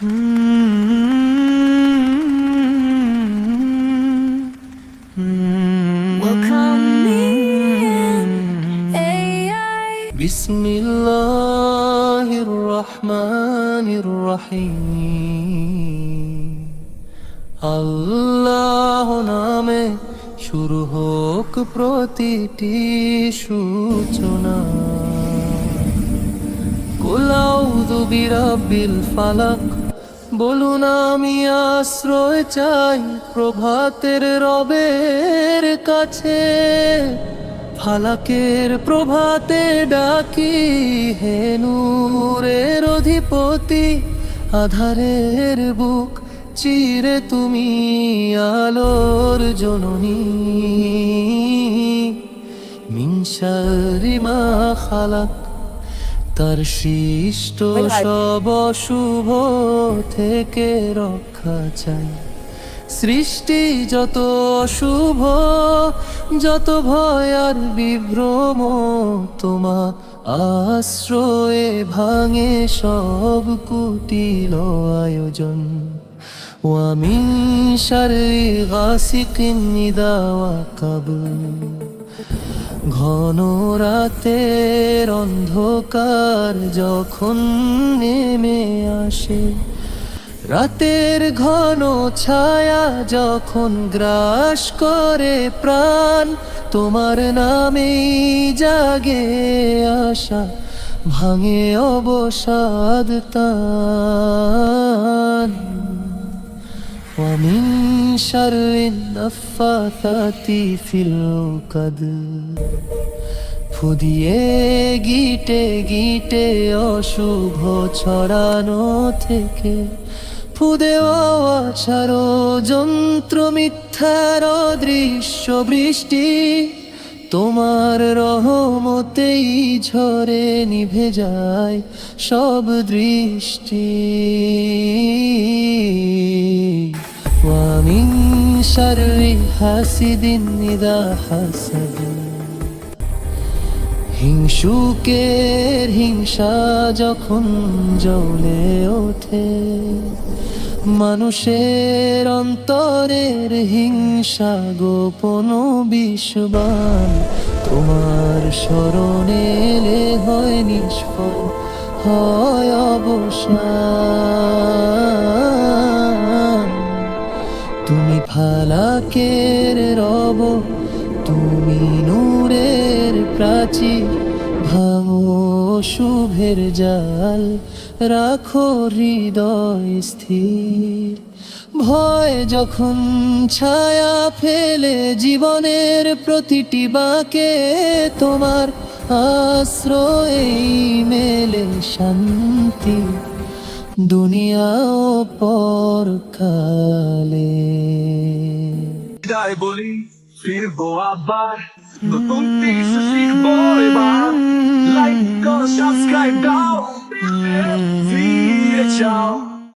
In AI. বিসমিল্লাহির রহমানির আল্লাহ নামে শুরু হোক প্রতিটি সূচনা। কুলাউদু বিরাব্বিল ফালাক। বলুন, আমি আশ্রয় চাই প্রভাতের রবের কাছে। ফালাকের প্রভাতে ডাকি, হে নূরের অধিপতি, আধারের বুক চিরে তুমি আলোর জননী। মিনশারি মা খালাক তার সৃষ্ট সব শুভ থেকে রক্ষা চাই। সৃষ্টি যত শুভ যত ভয় আর বিভ্রম তোমা আশ্রয়ে ভাঙে সব কুটিল আয়োজন। ওয়ামিন শারি গাসিকিন নিদা ওয়াকাবুল ঘন রাতের অন্ধকার যখন নেমে আসে, রাতের ঘন ছায়া যখন গ্রাস করে প্রাণ, তোমার নামেই জাগে আশা, ভাঙে অবসাদ তান। ومن شر النفاثات في العقد ফুদিয়ে গিটে গিটে অশুভ ছড়ানো থেকে ফুদে ছাড়ো যন্ত্র মিথ্যার দৃশ্য বৃষ্টি তোমার রহমতেই ঝরে নিভে যায় সব দৃষ্টি ومن شر حاسد إذا حسد হিংসুকের হিংসা যখন জ্বলে ওঠে মানুষের অন্তরের হিংসা গোপন বিশ্ববান তোমার স্মরণে এলে হয় নিষ্ফল হয় অবসান ফালাকের রব, তুমি নূরের প্রাচীর ভাঙো শুভের জাল, রাখো হৃদয় স্থির। ভয় যখন ছায়া ফেলে, জীবনের প্রতিটি বাঁকে তোমার আশ্রয়েই মেলে শান্তি। দুনিয়া পরকালে বিদায় বলি ফিরবো আবার। নতুন কিছু শিখব এবার